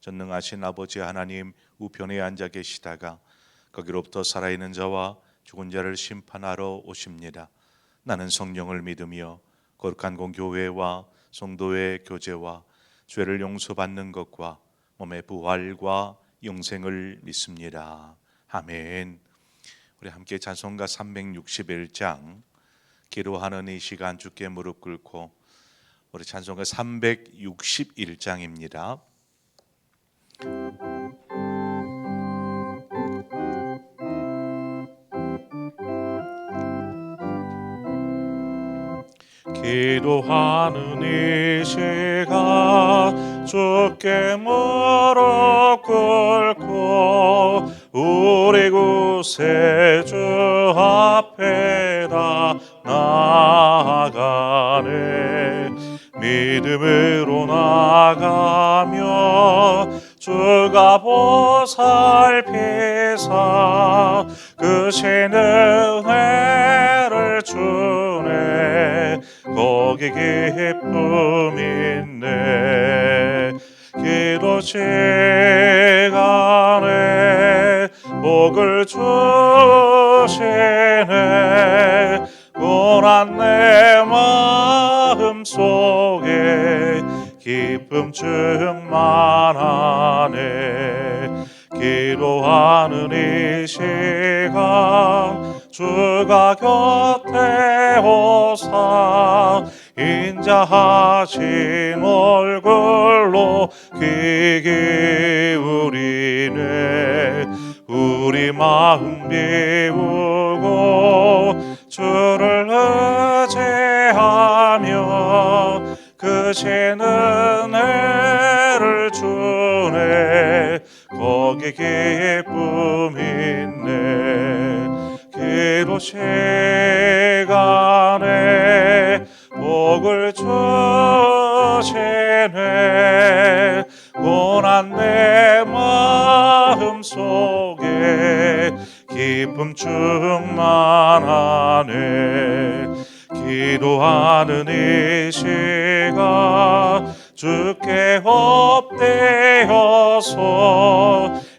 전능하신 아버지 하나님 우편에 앉아 계시다가 거기로부터 살아있는 자와 죽은 자를 심판하러 오십니다. 나는 성령을 믿으며 거룩한 공교회와 성도의 교제와 죄를 용서받는 것과 몸의 부활과 영생을 믿습니다. 아멘. 우리 함께 찬송가 361장 기도하는 이 시간 주께 무릎 꿇고 우리 찬송가 361장입니다. 기도하는 이 시간 주께 무릎 꿇고 우리 구세주 앞에 다 나아가네. 믿음으로 나가며 주가 보살피사 그 신은 기 기쁨 있네. 기도 시간에 복을 주시네. 고난 내 마음 속에 기쁨 충만하네. 기도하는 이 시간 주가 곁 인자하신 얼굴로 귀 기울이네. 우리 마음 비우고 주를 의지하며 그 신 은혜를 주네. 거기 기쁨 있네. 기도 시간에 복을 주시네 고난 내 마음 속에 기쁨 충만하네. 기도하는 이 시간 주께 엎대어서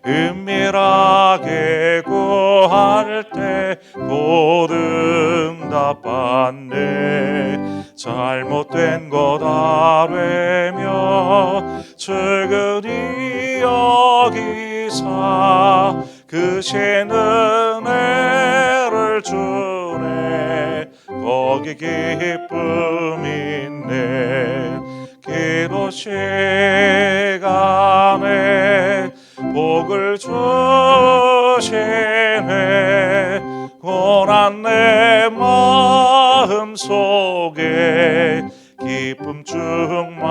은밀하게 구할 때 보응답받네 잘못된 것 아뢰며 측은히 여기사 그 신 은혜를 주네. 거기 기쁨 있네. 기도 시간에 복을 주시네. 고난 내 마음 속에 기쁨 충만하네.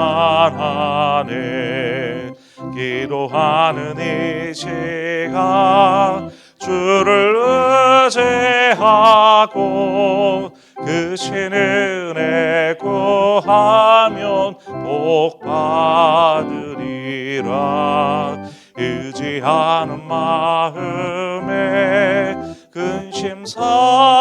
기도하는 이 시간 주를 의지하고 그 신은혜 구하면 복 받으리라. 의지하는 마음에 근심 사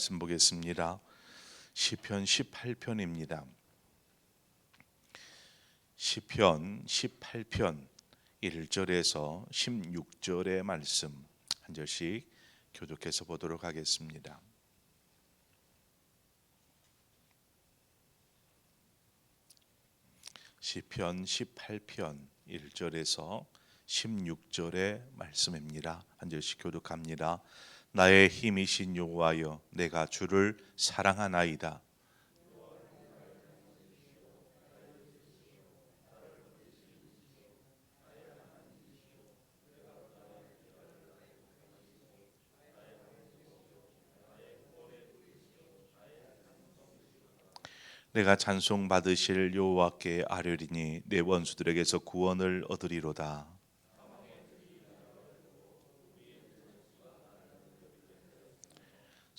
말씀 보겠습니다 시편 18편입니다 시편 18편 1절에서 16절의 말씀 한 절씩 교독해서 보도록 하겠습니다. 시편 18편 1절에서 16절의 말씀입니다. 한 절씩 교독합니다. 나의 힘이신 여호와여 내가 주를 사랑하나이다. 내가 찬송 받으실 여호와께 아뢰리니 내 원수들에게서 구원을 얻으리로다.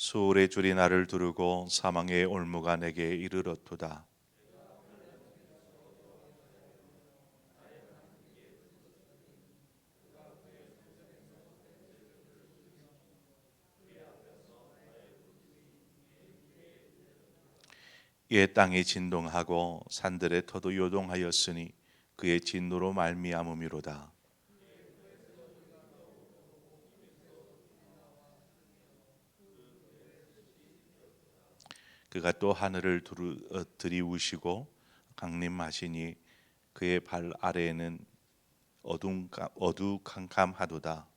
수월의 줄이 나를 두르고 사망의 올무가 내게 이르렀도다. 이에 땅이 진동하고 산들의 터도 요동하였으니 그의 진노로 말미암음이로다. 그가 또 하늘을 두루, 어, 들이우시고 강림하시니 그의 발 아래에는 어둠 어두캄캄하도다.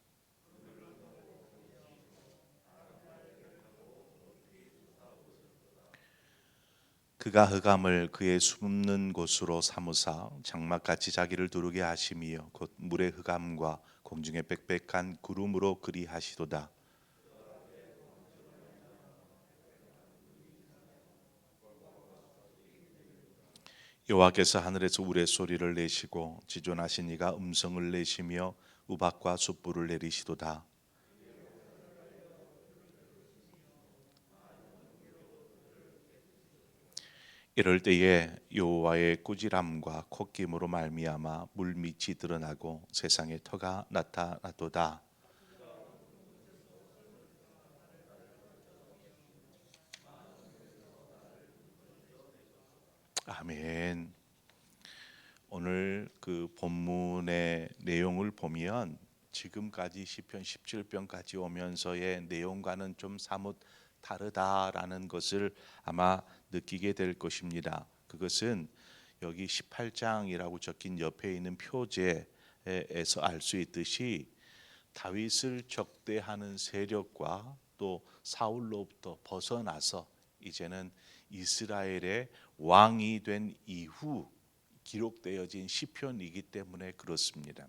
그가 흑암을 그의 숨는 곳으로 삼으사 장막같이 자기를 두르게 하심이요 곧 물의 흑암과 공중의 빽빽한 구름으로 그리하시도다. 여호와께서 하늘에서 우레 소리를 내시고 지존하신 이가 음성을 내시며 우박과 숯불을 내리시도다. 이럴 때에 여호와의 꾸지람과 콧김으로 말미암아 물 밑이 드러나고 세상에 터가 나타나도다. 아멘. 오늘 그 본문의 내용을 보면 지금까지 시편 17편까지 오면서의 내용과는 좀 사뭇 다르다라는 것을 아마 느끼게 될 것입니다. 그것은 여기 18장이라고 적힌 옆에 있는 표제에서 알 수 있듯이 다윗을 적대하는 세력과 또 사울로부터 벗어나서 이제는 이스라엘의 왕이 된 이후 기록되어진 시편이기 때문에 그렇습니다.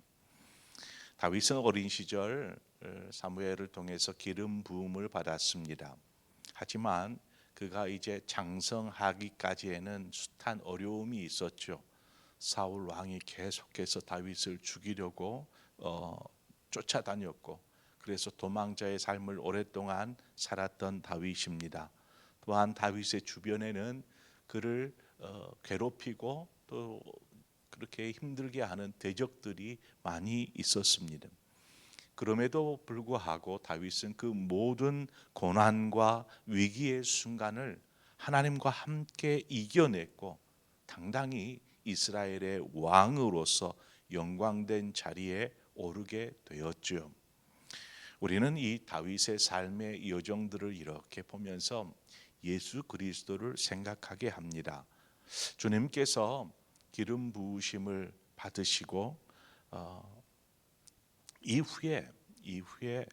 다윗은 어린 시절 어, 사무엘을 통해서 기름 부음을 받았습니다. 하지만 그가 이제 장성하기까지에는 숱한 어려움이 있었죠. 사울 왕이 계속해서 다윗을 죽이려고 어, 쫓아다녔고 그래서 도망자의 삶을 오랫동안 살았던 다윗입니다. 또한 다윗의 주변에는 그를 어, 괴롭히고 또 그렇게 힘들게 하는 대적들이 많이 있었습니다. 그럼에도 불구하고 다윗은 그 모든 고난과 위기의 순간을 하나님과 함께 이겨냈고 당당히 이스라엘의 왕으로서 영광된 자리에 오르게 되었죠. 우리는 이 다윗의 삶의 여정들을 이렇게 보면서 예수 그리스도를 생각하게 합니다. 주님께서 기름 부으심을 받으시고 어, 이후에 이후에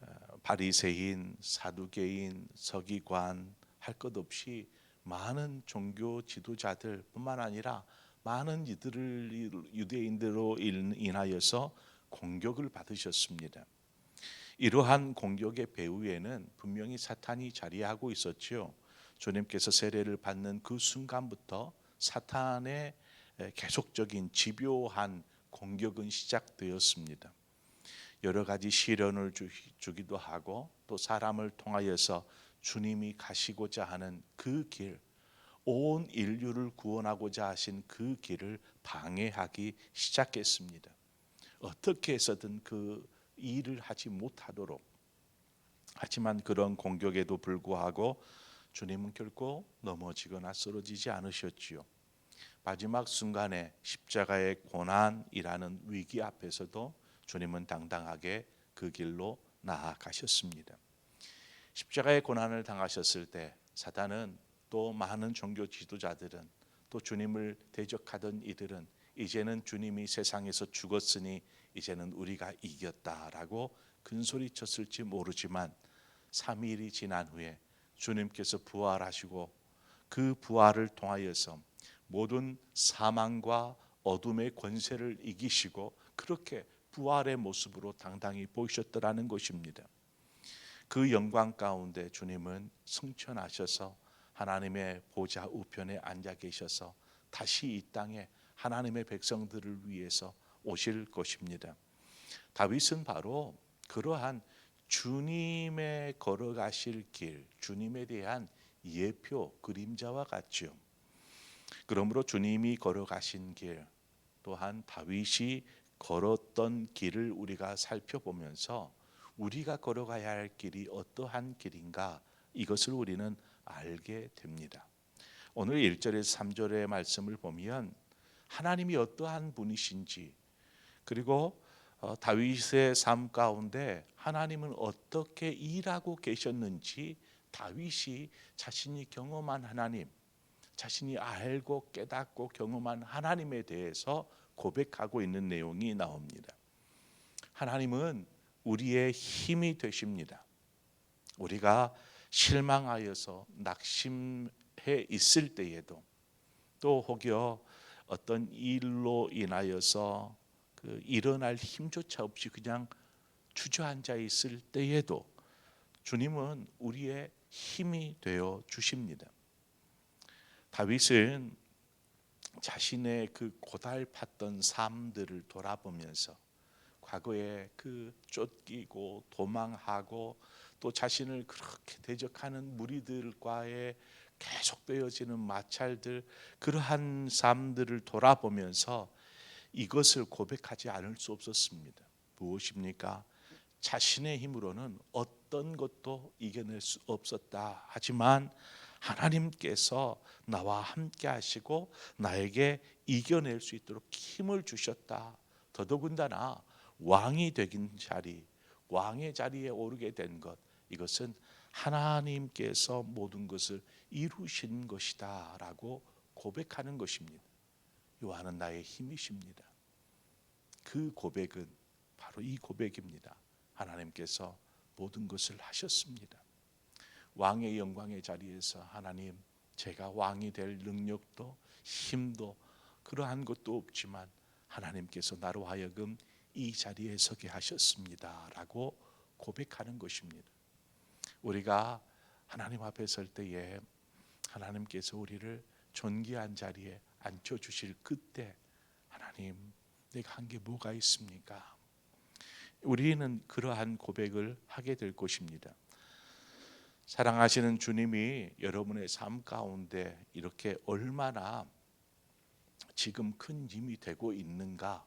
어, 바리새인, 사두개인, 서기관 할 것 없이 많은 종교 지도자들뿐만 아니라 많은 이들을 유대인들로 인하여서 공격을 받으셨습니다. 이러한 공격의 배후에는 분명히 사탄이 자리하고 있었지요. 주님께서 세례를 받는 그 순간부터 사탄의 계속적인 집요한 공격은 시작되었습니다. 여러 가지 시련을 주기도 하고 또 사람을 통하여서 주님이 가시고자 하는 그 길, 온 인류를 구원하고자 하신 그 길을 방해하기 시작했습니다. 어떻게 해서든 그 일을 하지 못하도록 하지만 그런 공격에도 불구하고 주님은 결코 넘어지거나 쓰러지지 않으셨지요. 마지막 순간에 십자가의 고난이라는 위기 앞에서도 주님은 당당하게 그 길로 나아가셨습니다. 십자가의 고난을 당하셨을 때 사단은 또 많은 종교 지도자들은 또 주님을 대적하던 이들은 이제는 주님이 세상에서 죽었으니 이제는 우리가 이겼다라고 큰소리 쳤을지 모르지만 3일이 지난 후에 주님께서 부활하시고 그 부활을 통하여서 모든 사망과 어둠의 권세를 이기시고 그렇게 부활의 모습으로 당당히 보이셨더라는 것입니다. 그 영광 가운데 주님은 승천하셔서 하나님의 보좌 우편에 앉아 계셔서 다시 이 땅에 하나님의 백성들을 위해서 오실 것입니다. 다윗은 바로 그러한 주님의 걸어가실 길, 주님에 대한 예표 그림자와 같죠. 그러므로 주님이 걸어가신 길 또한 다윗이 걸었던 길을 우리가 살펴보면서 우리가 걸어가야 할 길이 어떠한 길인가 이것을 우리는 알게 됩니다. 오늘 1절에서 3절의 말씀을 보면 하나님이 어떠한 분이신지 그리고 어, 다윗의 삶 가운데 하나님은 어떻게 일하고 계셨는지 다윗이 자신이 경험한 하나님, 자신이 알고 깨닫고 경험한 하나님에 대해서 고백하고 있는 내용이 나옵니다. 하나님은 우리의 힘이 되십니다. 우리가 실망하여서 낙심해 있을 때에도 또 혹여 어떤 일로 인하여서 그 일어날 힘조차 없이 그냥 주저앉아 있을 때에도 주님은 우리의 힘이 되어 주십니다. 다윗은 자신의 그 고달팠던 삶들을 돌아보면서 과거에 그 쫓기고 도망하고 또 자신을 그렇게 대적하는 무리들과의 계속되어지는 마찰들 그러한 삶들을 돌아보면서 이것을 고백하지 않을 수 없었습니다. 무엇입니까? 자신의 힘으로는 어떤 것도 이겨낼 수 없었다. 하지만 하나님께서 나와 함께 하시고 나에게 이겨낼 수 있도록 힘을 주셨다. 더더군다나 왕이 되긴 자리, 왕의 자리에 오르게 된 것, 이것은 하나님께서 모든 것을 이루신 것이다라고 고백하는 것입니다. 요한은 나의 힘이십니다. 그 고백은 바로 이 고백입니다. 하나님께서 모든 것을 하셨습니다. 왕의 영광의 자리에서 하나님 제가 왕이 될 능력도 힘도 그러한 것도 없지만 하나님께서 나로 하여금 이 자리에 서게 하셨습니다라고 고백하는 것입니다. 우리가 하나님 앞에 설 때에 하나님께서 우리를 존귀한 자리에 앉혀 주실 그때 하나님 내가 한 게 뭐가 있습니까? 우리는 그러한 고백을 하게 될 것입니다. 사랑하시는 주님이 여러분의 삶 가운데 이렇게 얼마나 지금 큰 힘이 되고 있는가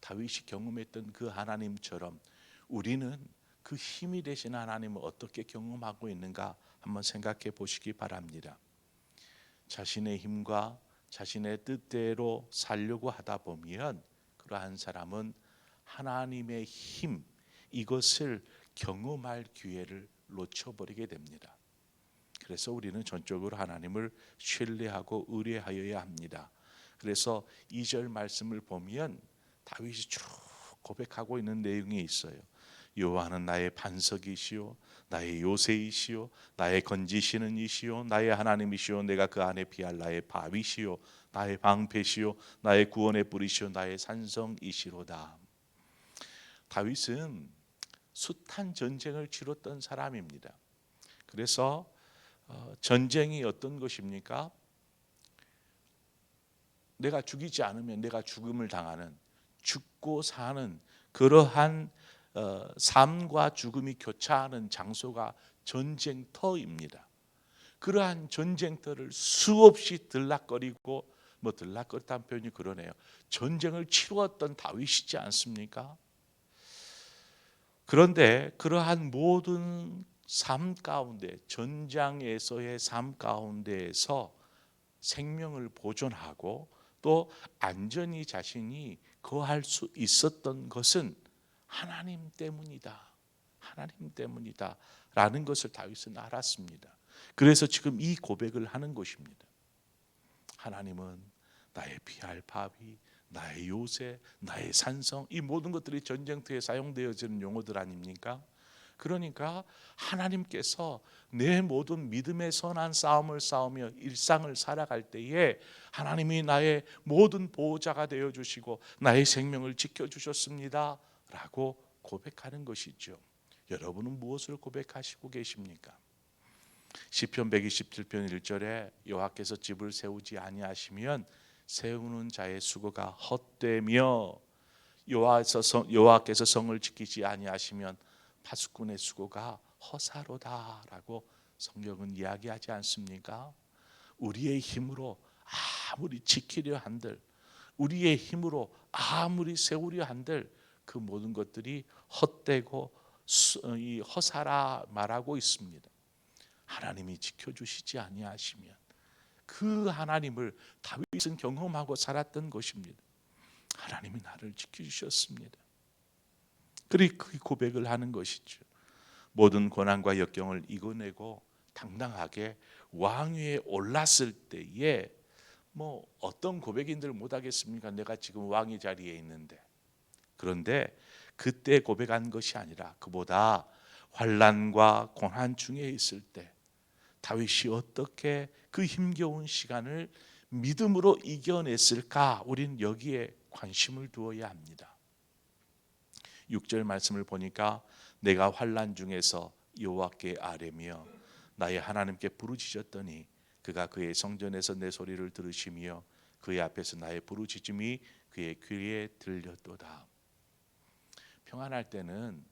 다윗이 경험했던 그 하나님처럼 우리는 그 힘이 되신 하나님을 어떻게 경험하고 있는가 한번 생각해 보시기 바랍니다. 자신의 힘과 자신의 뜻대로 살려고 하다 보면 그러한 사람은 하나님의 힘 이것을 경험할 기회를 놓쳐버리게 됩니다. 그래서 우리는 전적으로 하나님을 신뢰하고 의뢰하여야 합니다. 그래서 2절 말씀을 보면 다윗이 쭉 고백하고 있는 내용이 있어요. 여호와는 나의 반석이시요 나의 요새이시요 나의 건지시는 이시요 나의 하나님이시요 내가 그 안에 피할 나의 바위시요 나의 방패시요 나의 구원의 뿌리시요 나의 산성이시로다. 다윗은 숱한 전쟁을 치렀던 사람입니다. 그래서 어, 전쟁이 어떤 것입니까? 내가 죽이지 않으면 내가 죽음을 당하는 죽고 사는 그러한 어, 삶과 죽음이 교차하는 장소가 전쟁터입니다. 그러한 전쟁터를 수없이 들락거리고 뭐 들락거렸다는 표현이 그러네요. 전쟁을 치루었던 다윗이지 않습니까? 그런데 그러한 모든 삶 가운데 전장에서의 삶 가운데에서 생명을 보존하고 또 안전히 자신이 거할 수 있었던 것은 하나님 때문이다. 하나님 때문이다. 라는 것을 다윗은 알았습니다. 그래서 지금 이 고백을 하는 것입니다. 하나님은 나의 피할 바위, 나의 요새, 나의 산성 이 모든 것들이 전쟁터에 사용되어지는 용어들 아닙니까? 그러니까 하나님께서 내 모든 믿음의 선한 싸움을 싸우며 일상을 살아갈 때에 하나님이 나의 모든 보호자가 되어 주시고 나의 생명을 지켜 주셨습니다 라고 고백하는 것이죠. 여러분은 무엇을 고백하시고 계십니까? 시편 127편 1절에 여호와께서 집을 세우지 아니하시면 세우는 자의 수고가 헛되며 여호와께서 성을 지키지 아니하시면 파수꾼의 수고가 허사로다라고 성경은 이야기하지 않습니까? 우리의 힘으로 아무리 지키려 한들 우리의 힘으로 아무리 세우려 한들 그 모든 것들이 헛되고 수- 어, 이 허사라 말하고 있습니다. 하나님이 지켜주시지 아니하시면 그 하나님을 다윗은 경험하고 살았던 것입니다. 하나님이 나를 지켜주셨습니다. 그리 그 고백을 하는 것이죠. 모든 고난과 역경을 이겨내고 당당하게 왕위에 올랐을 때에 뭐 어떤 고백인들 못하겠습니까? 내가 지금 왕의 자리에 있는데 그런데 그때 고백한 것이 아니라 그보다 환란과 고난 중에 있을 때 다윗이 어떻게 그 힘겨운 시간을 믿음으로 이겨냈을까? 우린 여기에 관심을 두어야 합니다. 6절 말씀을 보니까 내가 환란 중에서 여호와께 아뢰며 나의 하나님께 부르짖었더니 그가 그의 성전에서 내 소리를 들으시며 그의 앞에서 나의 부르짖음이 그의 귀에 들렸도다. 평안할 때는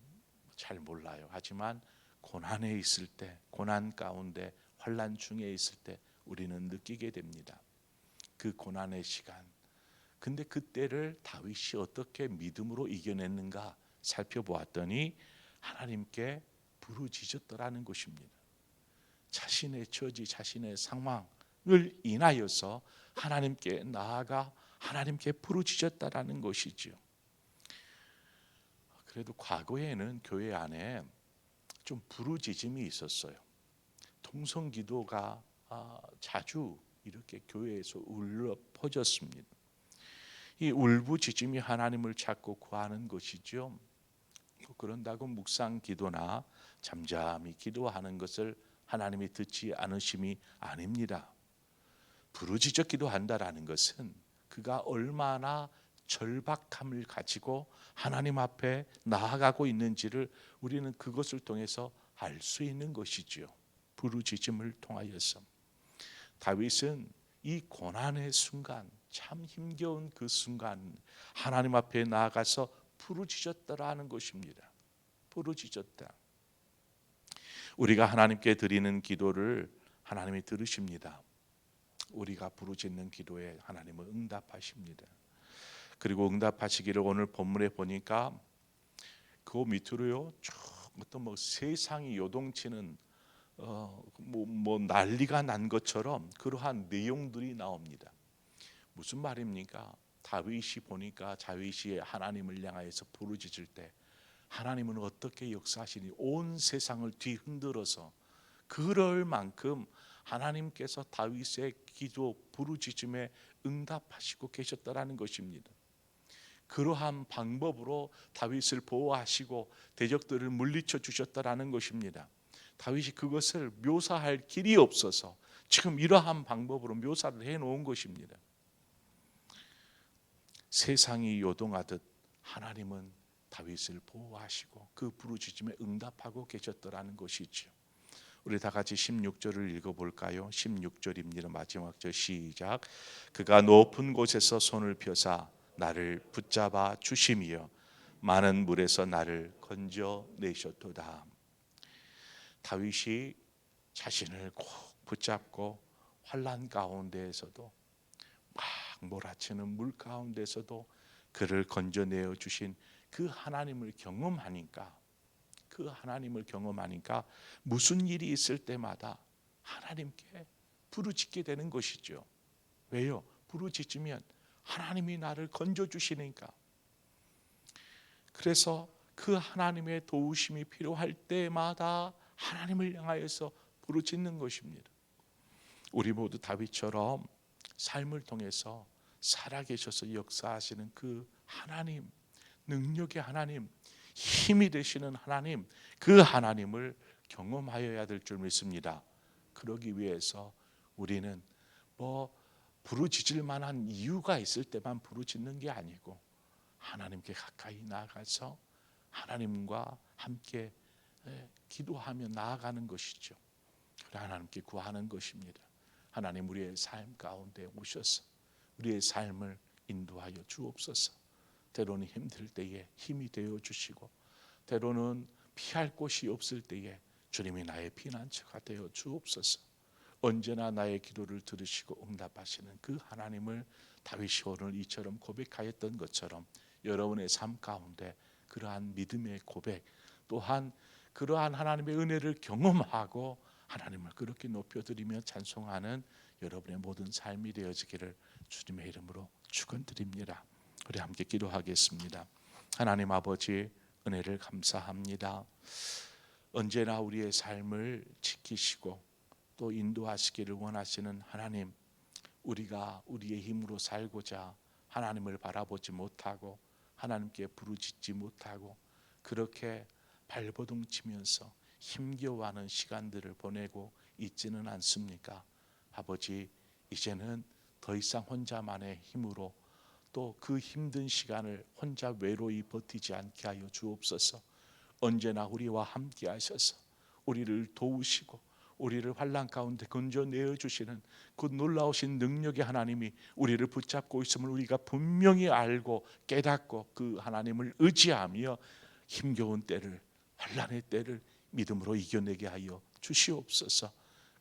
잘 몰라요. 하지만 고난에 있을 때, 고난 가운데 환란 중에 있을 때 우리는 느끼게 됩니다. 그 고난의 시간. 근데 그때를 다윗이 어떻게 믿음으로 이겨냈는가 살펴보았더니 하나님께 부르짖었더라는 것입니다. 자신의 처지, 자신의 상황을 인하여서 하나님께 나아가 하나님께 부르짖었다라는 것이지요. 그래도 과거에는 교회 안에 좀 부르짖음이 있었어요. 통성 기도가 아, 자주 이렇게 교회에서 울려 퍼졌습니다. 이 울부짖음이 하나님을 찾고 구하는 것이죠. 그런다고 묵상 기도나 잠잠히 기도하는 것을 하나님이 듣지 않으심이 아닙니다. 부르짖어 기도한다라는 것은 그가 얼마나 절박함을 가지고 하나님 앞에 나아가고 있는지를 우리는 그것을 통해서 알 수 있는 것이지요. 부르짖음을 통하여서 다윗은 이 고난의 순간 참 힘겨운 그 순간 하나님 앞에 나아가서 부르짖었다라는 것입니다. 부르짖었다. 우리가 하나님께 드리는 기도를 하나님이 들으십니다. 우리가 부르짖는 기도에 하나님은 응답하십니다. 그리고 응답하시기를 오늘 본문에 보니까 그 밑으로요 쭉 어떤 뭐 세상이 요동치는 어, 뭐, 뭐 난리가 난 것처럼 그러한 내용들이 나옵니다. 무슨 말입니까? 다윗이 보니까 다윗이 하나님을 향하여서 부르짖을 때 하나님은 어떻게 역사하시니 온 세상을 뒤흔들어서 그럴 만큼 하나님께서 다윗의 기도 부르짖음에 응답하시고 계셨다라는 것입니다. 그러한 방법으로 다윗을 보호하시고 대적들을 물리쳐 주셨다라는 것입니다. 다윗이 그것을 묘사할 길이 없어서 지금 이러한 방법으로 묘사를 해 놓은 것입니다. 세상이 요동하듯 하나님은 다윗을 보호하시고 그 부르짖음에 응답하고 계셨더라는 것이죠. 우리 다 같이 16절을 읽어 볼까요? 16절입니다. 마지막 절 시작. 그가 높은 곳에서 손을 펴사 나를 붙잡아 주심이여 많은 물에서 나를 건져 내셨도다. 다윗이 자신을 꼭 붙잡고 환란 가운데에서도 막 몰아치는 물 가운데서도 그를 건져내어 주신 그 하나님을 경험하니까 그 하나님을 경험하니까 무슨 일이 있을 때마다 하나님께 부르짖게 되는 것이죠. 왜요? 부르짖으면 하나님이 나를 건져 주시니까. 그래서 그 하나님의 도우심이 필요할 때마다 하나님을 향하여서 부르짖는 것입니다. 우리 모두 다윗처럼 삶을 통해서 살아계셔서 역사하시는 그 하나님, 능력의 하나님, 힘이 되시는 하나님, 그 하나님을 경험하여야 될 줄 믿습니다. 그러기 위해서 우리는 뭐 부르짖을 만한 이유가 있을 때만 부르짖는 게 아니고 하나님께 가까이 나아가서 하나님과 함께 예, 기도하며 나아가는 것이죠. 하나님께 구하는 것입니다. 하나님 우리의 삶 가운데 오셔서 우리의 삶을 인도하여 주옵소서. 때로는 힘들 때에 힘이 되어 주시고 때로는 피할 곳이 없을 때에 주님이 나의 피난처가 되어 주옵소서. 언제나 나의 기도를 들으시고 응답하시는 그 하나님을 다윗이 오늘 이처럼 고백하였던 것처럼 여러분의 삶 가운데 그러한 믿음의 고백 또한 그러한 하나님의 은혜를 경험하고 하나님을 그렇게 높여드리며 찬송하는 여러분의 모든 삶이 되어지기를 주님의 이름으로 축원드립니다. 우리 함께 기도하겠습니다. 하나님 아버지 은혜를 감사합니다. 언제나 우리의 삶을 지키시고 또 인도하시기를 원하시는 하나님, 우리가 우리의 힘으로 살고자 하나님을 바라보지 못하고 하나님께 부르짖지 못하고 그렇게 발버둥 치면서 힘겨워하는 시간들을 보내고 있지는 않습니까? 아버지, 이제는 더 이상 혼자만의 힘으로 또 그 힘든 시간을 혼자 외로이 버티지 않게 하여 주옵소서. 언제나 우리와 함께 하셔서 우리를 도우시고 우리를 환란 가운데 건져내어 주시는 그 놀라우신 능력의 하나님이 우리를 붙잡고 있음을 우리가 분명히 알고 깨닫고 그 하나님을 의지하며 힘겨운 때를 환란의 때를 믿음으로 이겨내게 하여 주시옵소서.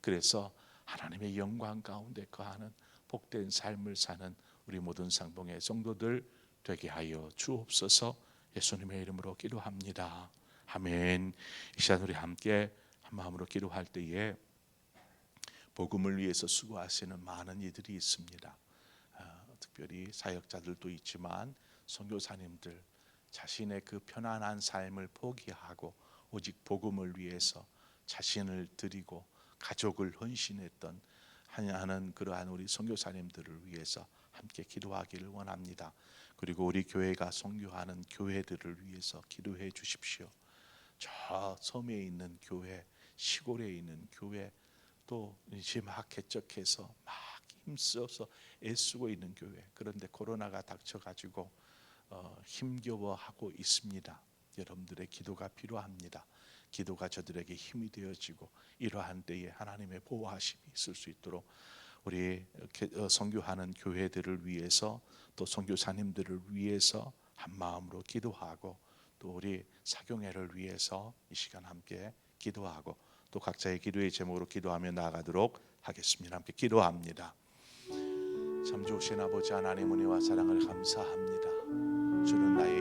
그래서 하나님의 영광 가운데 거하는 복된 삶을 사는 우리 모든 상봉의 성도들 되게 하여 주옵소서. 예수님의 이름으로 기도합니다. 아멘. 이 시간 우리 함께 한 마음으로 기도할 때에 복음을 위해서 수고하시는 많은 이들이 있습니다. 어, 특별히 사역자들도 있지만 선교사님들 자신의 그 편안한 삶을 포기하고 오직 복음을 위해서 자신을 드리고 가족을 헌신했던 하는 그러한 우리 선교사님들을 위해서 함께 기도하기를 원합니다. 그리고 우리 교회가 선교하는 교회들을 위해서 기도해 주십시오. 저 섬에 있는 교회, 시골에 있는 교회, 또 이제 막 개척해서 막 힘써서 애쓰고 있는 교회. 그런데 코로나가 닥쳐가지고 어, 힘겨워하고 있습니다. 여러분들의 기도가 필요합니다. 기도가 저들에게 힘이 되어지고 이러한 때에 하나님의 보호하심이 있을 수 있도록 우리 어, 선교하는 교회들을 위해서 또 선교사님들을 위해서 한 마음으로 기도하고 또 우리 사경회를 위해서 이 시간 함께 기도하고 또 각자의 기도의 제목으로 기도하며 나아가도록 하겠습니다. 함께 기도합니다. 참 좋으신 아버지 하나님 은혜와 사랑을 감사합니다. 주는 나의